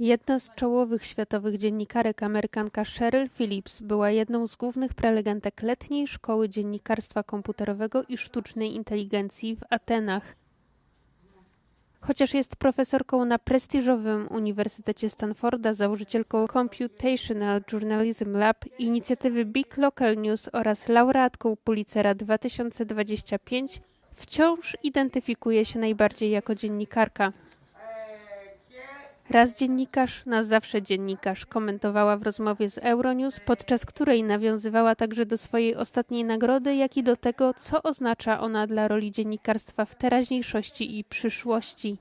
Jedna z czołowych światowych dziennikarek, Amerykanka Cheryl Phillips, była jedną z głównych prelegentek letniej szkoły dziennikarstwa komputerowego i sztucznej inteligencji w Atenach. Chociaż jest profesorką na prestiżowym Uniwersytecie Stanforda, założycielką Computational Journalism Lab, inicjatywy Big Local News oraz laureatką Pulitzera 2025, wciąż identyfikuje się najbardziej jako dziennikarka. Raz dziennikarz, na zawsze dziennikarz, komentowała w rozmowie z Euronews, podczas której nawiązywała także do swojej ostatniej nagrody, jak i do tego, co oznacza ona dla roli dziennikarstwa w teraźniejszości i przyszłości.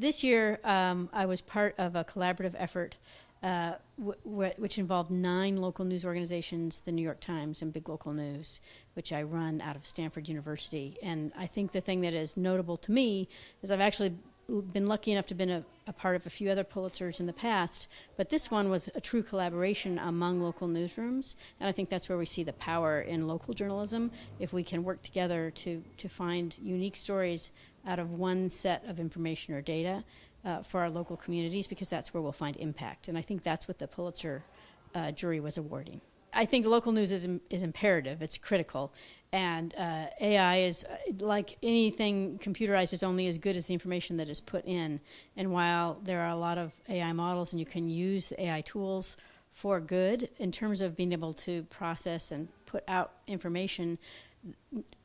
This year, um, I was part of a collaborative effort uh, which involved nine local news organizations, the New York Times and Big Local News, which I run out of Stanford University. And I think the thing that is notable to me is I've actually been lucky enough to have been a, a part of a few other Pulitzers in the past, but this one was a true collaboration among local newsrooms. And I think that's where we see the power in local journalism if we can work together to, to find unique stories out of one set of information or data uh, for our local communities because that's where we'll find impact. And I think that's what the Pulitzer uh, jury was awarding. I think local news is, is imperative, it's critical. And uh, AI is uh, like anything computerized, is only as good as the information that is put in. And while there are a lot of AI models and you can use AI tools for good in terms of being able to process and put out information,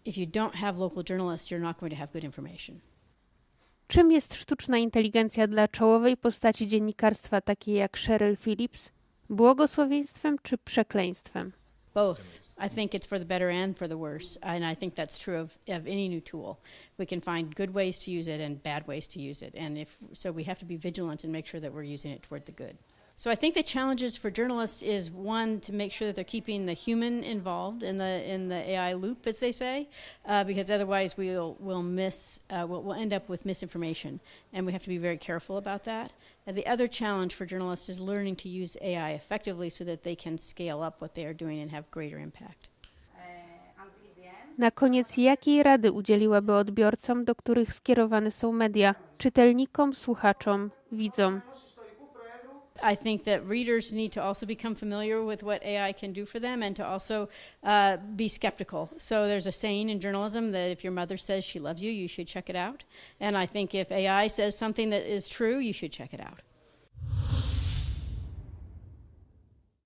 if you don't have local journalists, you're not going to have good information. Czym jest sztuczna inteligencja dla czołowej postaci dziennikarstwa takiej jak Cheryl Phillips? Błogosławieństwem czy przekleństwem? Both. I think it's for the better and for the worse. And I think that's true of, of any new tool. We can find good ways to use it and bad ways to use it. And if so we have to be vigilant and make sure that we're using it toward the good. So I think the challenges for journalists is one to make sure that they're keeping the human involved in the in the AI loop, as they say, uh, because otherwise we'll we'll miss uh, we'll, we'll end up with misinformation, and we have to be very careful about that. And the other challenge for journalists is learning to use AI effectively so that they can scale up what they are doing and have greater impact. Na koniec, jakiej rady udzieliłaby odbiorcom, do których skierowane są media, czytelnikom, słuchaczom, widzom? I think that readers need to also become familiar with what AI can do for them and to also uh, be skeptical. So there's a saying in journalism that if your mother says she loves you, you should check it out. And I think if AI says something that is true, you should check it out.